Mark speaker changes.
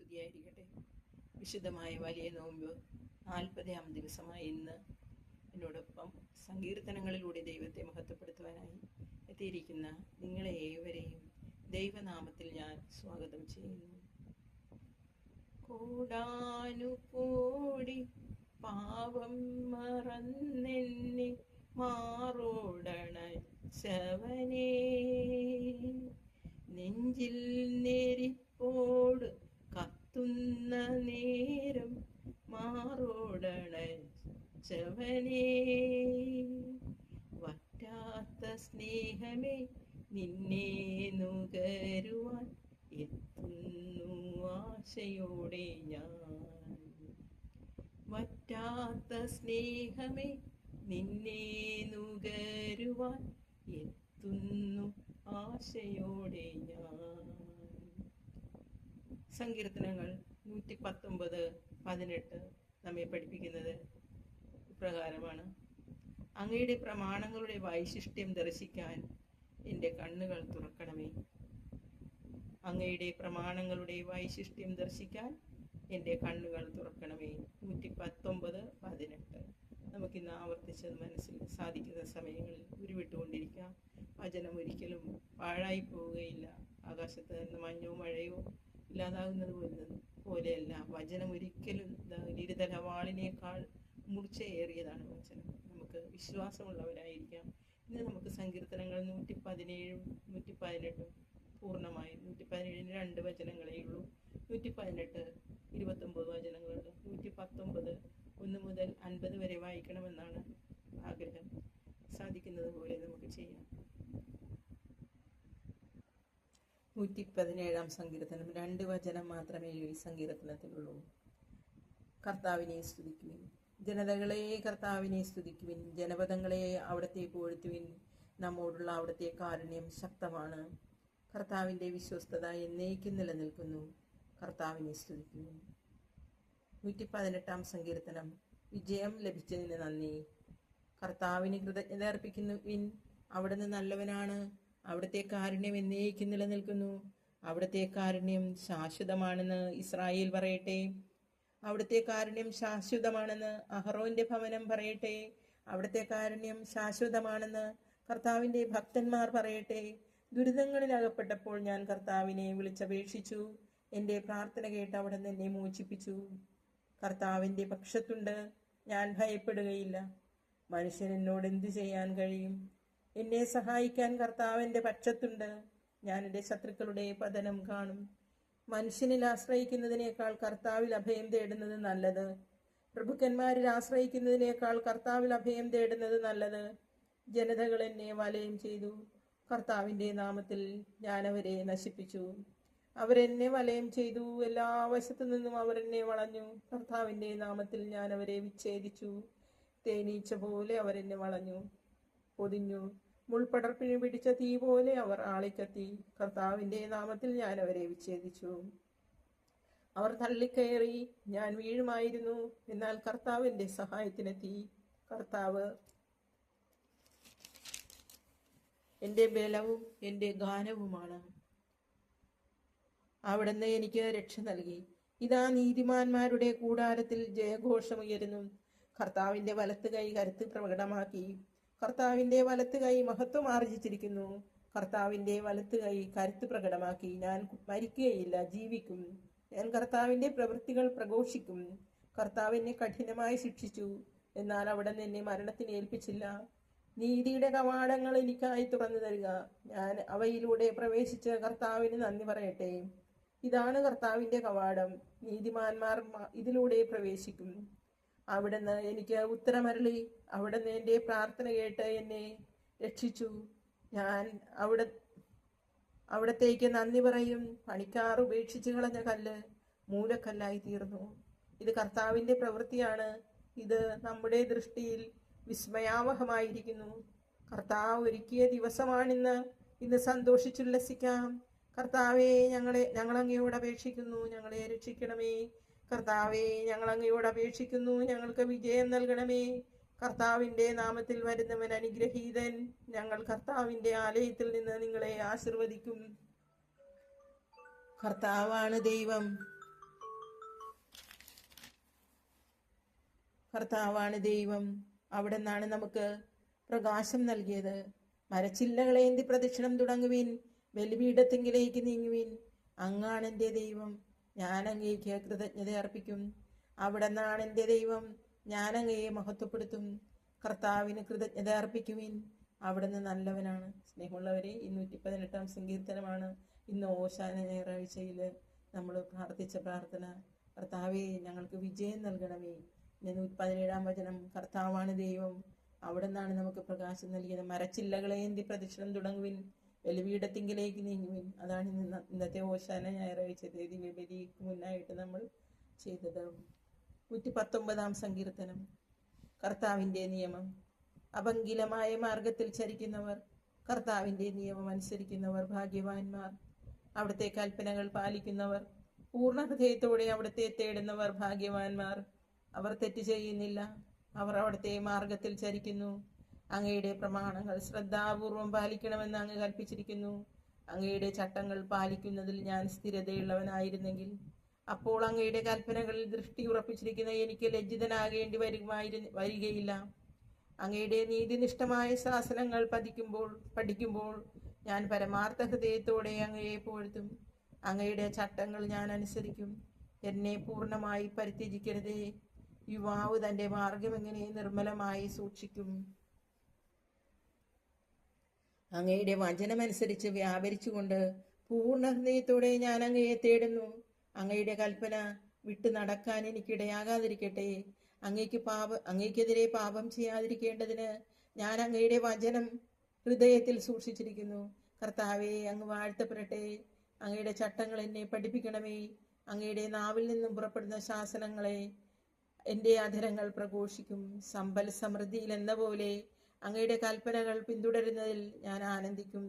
Speaker 1: സ്തുതിയായിരിക്കട്ടെ. വിശുദ്ധമായ വലിയ നോമ്പ് നാൽപ്പതാം ദിവസമായ ഇന്ന് എന്നോടൊപ്പം സങ്കീർത്തനങ്ങളിലൂടെ ദൈവത്തെ മഹത്വപ്പെടുത്തുവാനായി എത്തിയിരിക്കുന്ന നിങ്ങളെ ഏവരെയും ദൈവനാമത്തിൽ ഞാൻ സ്വാഗതം ചെയ്യുന്നു. കൂടാനുകൂടി പാപം മറന്നെന്നെ മാറോടണച്ചവനേ. സ്നേഹമേ നിന്നെ നുകരുവാൻ എത്തുന്നു ആശയോടെ ഞാൻ. വറ്റാത്ത സ്നേഹമേ നിന്നെ നുകരുവാൻ എത്തുന്നു ആശയോടെ ഞാൻ. സങ്കീർത്തനങ്ങൾ നൂറ്റി പത്തൊമ്പത് പതിനെട്ട് നമ്മെ പഠിപ്പിക്കുന്നത് ഇപ്രകാരമാണ്. അങ്ങയുടെ പ്രമാണങ്ങളുടെ വൈശിഷ്ട്യം ദർശിക്കാൻ എന്റെ കണ്ണുകൾ തുറക്കണമേ. അങ്ങയുടെ പ്രമാണങ്ങളുടെ വൈശിഷ്ട്യം ദർശിക്കാൻ എന്റെ കണ്ണുകൾ തുറക്കണമേ. നൂറ്റി പത്തൊമ്പത് പതിനെട്ട്. നമുക്കിന്ന് ആവർത്തിച്ചത് മനസ്സിൽ സാധിക്കുന്ന സമയങ്ങളിൽ ഉരുവിട്ടുകൊണ്ടിരിക്കാം. വചനം ഒരിക്കലും പാഴായി പോവുകയില്ല. ആകാശത്ത് നിന്ന് മഞ്ഞോ മഴയോ ഇല്ലാതാകുന്നത് പോലെ പോലെയല്ല. വചനം ഒരിക്കലും ഇരുതല വാളിനേക്കാൾ മൂർച്ചയേറിയതാണ് വചനം. നമുക്ക് വിശ്വാസമുള്ളവരായിരിക്കാം. ഇന്ന് നമുക്ക് സങ്കീർത്തനങ്ങൾ നൂറ്റി പതിനേഴും നൂറ്റി പതിനെട്ടും പൂർണമായി നൂറ്റി പതിനേഴിന് രണ്ട് വചനങ്ങളേ ഉള്ളൂ. നൂറ്റി പതിനെട്ട് ഇരുപത്തൊമ്പത് വചനങ്ങളുണ്ട്. നൂറ്റി പത്തൊമ്പത് ഒന്ന് മുതൽ അൻപത് വരെ വായിക്കണമെന്നാണ് ആഗ്രഹം. സാധിക്കുന്നത് പോലെ നമുക്ക് ചെയ്യാം. നൂറ്റി പതിനേഴാം സങ്കീർത്തനം. രണ്ട് വചനം മാത്രമേ ഈ സങ്കീർത്തനത്തിലുള്ളൂ. കർത്താവിനെ സ്തുതിക്കുവിൻ. ജനതകളെ കർത്താവിനെ സ്തുതിക്കുവിൻ. ജനപദങ്ങളെ അവിടത്തെ പുകഴ്ത്തുവിൻ നമ്മോടുള്ള അവിടത്തെ കാരുണ്യം ശക്തമാണ്. കർത്താവിന്റെ വിശ്വസ്തത എന്നേക്കും നിലനിൽക്കുന്നു. കർത്താവിനെ സ്തുതിക്കുവിൻ. നൂറ്റി പതിനെട്ടാം സങ്കീർത്തനം. വിജയം ലഭിച്ചതിന് നന്ദി. കർത്താവിന് കൃതജ്ഞത അർപ്പിക്കുന്നു വിൻ അവിടുന്ന് നല്ലവനാണ്. അവിടുത്തെ കാരുണ്യം എന്നേക്കും നിലനിൽക്കുന്നു. അവിടുത്തെ കാരുണ്യം ശാശ്വതമാണെന്ന് ഇസ്രായേൽ പറയട്ടെ. അവിടുത്തെ കാരുണ്യം ശാശ്വതമാണെന്ന് അഹറോന്റെ ഭവനം പറയട്ടെ. അവിടുത്തെ കാരുണ്യം ശാശ്വതമാണെന്ന് കർത്താവിന്റെ ഭക്തന്മാർ പറയട്ടെ. ദുരിതങ്ങളിൽ അകപ്പെട്ടപ്പോൾ ഞാൻ കർത്താവിനെ വിളിച്ചപേക്ഷിച്ചു. എന്റെ പ്രാർത്ഥന കേട്ട് അവിടെ എന്നെ മോചിപ്പിച്ചു. കർത്താവിന്റെ പക്ഷത്തുണ്ട്. ഞാൻ ഭയപ്പെടുകയില്ല. മനുഷ്യൻ എന്നോട് എന്തു ചെയ്യാൻ കഴിയും? എന്നെ സഹായിക്കാൻ കർത്താവിന്റെ പക്ഷത്തുണ്ട്. ഞാൻ എന്റെ ശത്രുക്കളുടെ പതനം കാണും. മനുഷ്യനിൽ ആശ്രയിക്കുന്നതിനേക്കാൾ കർത്താവിൽ അഭയം തേടുന്നത് നല്ലത്. പ്രഭുക്കന്മാരിൽ ആശ്രയിക്കുന്നതിനേക്കാൾ കർത്താവിൽ അഭയം തേടുന്നത് നല്ലത്. ജനതകൾ എന്നെ വലയം ചെയ്തു. കർത്താവിന്റെ നാമത്തിൽ ഞാൻ അവരെ നശിപ്പിച്ചു. അവരെന്നെ വലയം ചെയ്തു. എല്ലാ വശത്തു നിന്നും അവർ എന്നെ വളഞ്ഞു. കർത്താവിന്റെ നാമത്തിൽ ഞാൻ അവരെ വിച്ഛേദിച്ചു. തേനീച്ച പോലെ അവരെന്നെ വളഞ്ഞു. പൊതിഞ്ഞു. മുൾപടർപ്പിന് പിടിച്ച തീ പോലെ അവർ ആളിക്കത്തി. കർത്താവിന്റെ നാമത്തിൽ ഞാൻ അവരെ വിച്ഛേദിച്ചു. അവർ തള്ളിക്കയറി ഞാൻ വീഴുമായിരുന്നു എന്നാൽ കർത്താവിന്റെ സഹായത്തിനെത്തി. കർത്താവ് എന്റെ ബലവും എന്റെ ഗാനവുമാണ്. അവിടുന്ന് എനിക്ക് രക്ഷ നൽകി. ഇതാ നീതിമാന്മാരുടെ കൂടാരത്തിൽ ജയഘോഷമുയരുന്നു കർത്താവിന്റെ വലത്ത് കൈ കരുത്ത് പ്രകടമാക്കി. കർത്താവിന്റെ വലത്ത് കൈ മഹത്വം ആർജിച്ചിരിക്കുന്നു. കർത്താവിന്റെ വലത്ത് കൈ കരുത്ത് പ്രകടമാക്കി ഞാൻ മരിക്കുകയില്ല ജീവിക്കും. ഞാൻ കർത്താവിന്റെ പ്രവൃത്തികൾ പ്രഘോഷിക്കും. കർത്താവിനെ കഠിനമായി ശിക്ഷിച്ചു എന്നാൽ അവിടെ എന്നെ മരണത്തിന് ഏൽപ്പിച്ചില്ല. നീതിയുടെ കവാടങ്ങൾ എനിക്കായി തുറന്നു തരിക. ഞാൻ അവയിലൂടെ പ്രവേശിച്ച് കർത്താവിന് നന്ദി പറയട്ടെ. ഇതാണ് കർത്താവിന്റെ കവാടം. നീതിമാന്മാർ ഇതിലൂടെ പ്രവേശിക്കും. അവിടുന്ന് എനിക്ക് ഉത്തരമരളി. അവിടുന്ന് എന്റെ പ്രാർത്ഥന കേട്ട് എന്നെ രക്ഷിച്ചു. ഞാൻ അവിടെ അവിടത്തേക്ക് നന്ദി പറയും. പണിക്കാർ ഉപേക്ഷിച്ച് കളഞ്ഞ കല്ല് മൂലക്കല്ലായി തീർന്നു. ഇത് കർത്താവിന്റെ പ്രവൃത്തിയാണ്. ഇത് നമ്മുടെ ദൃഷ്ടിയിൽ വിസ്മയാവഹമായിരിക്കുന്നു. കർത്താവ് ഒരുക്കിയ ദിവസമാണിന്ന്. ഇന്ന് സന്തോഷിച്ചുല്ലസിക്കാം കർത്താവെ ഞങ്ങളെ ഞങ്ങളങ്ങയോട് അപേക്ഷിക്കുന്നു. ഞങ്ങളെ രക്ഷിക്കണമേ. കർത്താവേ ഞങ്ങൾ അങ്ങയോട് അപേക്ഷിക്കുന്നു. ഞങ്ങൾക്ക് വിജയം നൽകണമേ. കർത്താവിന്റെ നാമത്തിൽ വരുന്നവൻ അനുഗ്രഹീതൻ. ഞങ്ങൾ കർത്താവിന്റെ ആലയത്തിൽ നിന്ന് നിങ്ങളെ ആശീർവദിക്കും. കർത്താവാണ് ദൈവം. കർത്താവാണ് ദൈവം. അവിടെ നിന്നാണ് നമുക്ക് പ്രകാശം നൽകിയത്. മരച്ചില്ലകളേന്തി പ്രദക്ഷിണം തുടങ്ങുവിൻ. ബലിപീഠത്തെങ്കിലേക്ക് നീങ്ങുവിൻ. അങ്ങാണെന്റെ ദൈവം. ഞാൻ അങ്ങേക്ക് കൃതജ്ഞത അർപ്പിക്കും. അവിടെ നിന്നാണ് എന്റെ ദൈവം. ഞാൻ അങ്ങയെ മഹത്വപ്പെടുത്തും. കർത്താവിന് കൃതജ്ഞത അർപ്പിക്കുവിൻ. അവിടുന്ന് നല്ലവനാണ്. സ്നേഹമുള്ളവരെ ഇരുന്നൂറ്റി പതിനെട്ടാം സങ്കീർത്തനമാണ് ഇന്ന് ഓശാന ഞായറാഴ്ചയിൽ നമ്മൾ പ്രാർത്ഥിച്ച പ്രാർത്ഥന. കർത്താവെ ഞങ്ങൾക്ക് വിജയം നൽകണമേ. ഇന്ന് നൂറ്റി പതിനേഴാം വചനം. കർത്താവാണ് ദൈവം. അവിടെ നിന്നാണ് നമുക്ക് പ്രകാശം നൽകിയത്. മരച്ചില്ലകളെ എന്തി പ്രദക്ഷിണം തുടങ്ങുവിൻ. ബലിപീഠത്തിങ്കിലേക്ക് നീങ്ങുവിൻ അതാണ് ഇന്ന് ഇന്നത്തെ ഓശാന ഞായറാഴ്ച തീയതി ബലിക്ക് മുന്നായിട്ട് നമ്മൾ ചെയ്തത്. നൂറ്റി പത്തൊമ്പതാം സങ്കീർത്തനം. കർത്താവിന്റെ നിയമം. അപങ്കിലമായ മാർഗത്തിൽ ചരിക്കുന്നവർ കർത്താവിന്റെ നിയമം അനുസരിക്കുന്നവർ ഭാഗ്യവാന്മാർ. അവിടുത്തെ കൽപ്പനകൾ പാലിക്കുന്നവർ പൂർണ ഹൃദയത്തോടെ അവിടുത്തെ തേടുന്നവർ ഭാഗ്യവാന്മാർ. അവർ തെറ്റ് ചെയ്യുന്നില്ല. അവർ അവിടുത്തെ മാർഗത്തിൽ ചരിക്കുന്നു. അങ്ങയുടെ പ്രമാണങ്ങൾ ശ്രദ്ധാപൂർവം പാലിക്കണമെന്ന് അങ്ങ് കൽപ്പിച്ചിരിക്കുന്നു. അങ്ങയുടെ ചട്ടങ്ങൾ പാലിക്കുന്നതിൽ ഞാൻ സ്ഥിരതയുള്ളവനായിരുന്നെങ്കിൽ അപ്പോൾ അങ്ങയുടെ കൽപ്പനകളിൽ ദൃഷ്ടി ഉറപ്പിച്ചിരിക്കുന്ന എനിക്ക് ലജ്ജിതനാകേണ്ടി വരുമായിരു വരികയില്ല. അങ്ങയുടെ നീതിനിഷ്ഠമായ ശാസനങ്ങൾ പതിക്കുമ്പോൾ പഠിക്കുമ്പോൾ ഞാൻ പരമാർത്ഥ ഹൃദയത്തോടെ അങ്ങയെ പോഴ്ത്തും അങ്ങയുടെ ചട്ടങ്ങൾ ഞാൻ അനുസരിക്കും. എന്നെ പൂർണമായി പരിത്യജിക്കരുതേ. യുവാവ് തന്റെ മാർഗം എങ്ങനെ നിർമ്മലമായി സൂക്ഷിക്കും? അങ്ങയുടെ വചനമനുസരിച്ച് വ്യാപരിച്ചുകൊണ്ട് പൂർണ ഹൃദയത്തോടെ ഞാൻ അങ്ങയെ തേടുന്നു. അങ്ങയുടെ കൽപ്പന വിട്ടു നടക്കാൻ എനിക്കിടയാകാതിരിക്കട്ടെ. അങ്ങയ്ക്ക് പാപ അങ്ങയ്ക്കെതിരെ പാപം ചെയ്യാതിരിക്കേണ്ടതിന് ഞാൻ അങ്ങയുടെ വചനം ഹൃദയത്തിൽ സൂക്ഷിച്ചിരിക്കുന്നു. കർത്താവെ അങ്ങ് വാഴ്ത്തപ്പെടട്ടെ. അങ്ങയുടെ ചട്ടങ്ങൾ എന്നെ പഠിപ്പിക്കണമേ. അങ്ങയുടെ നാവിൽ നിന്നും പുറപ്പെടുന്ന ശാസനങ്ങളെ എന്റെ അധരങ്ങൾ പ്രഘോഷിക്കും. സമ്പൽ സമൃദ്ധിയിൽ എന്ന പോലെ അങ്ങയുടെ കൽപ്പനകൾ പിന്തുടരുന്നതിൽ ഞാൻ ആനന്ദിക്കും.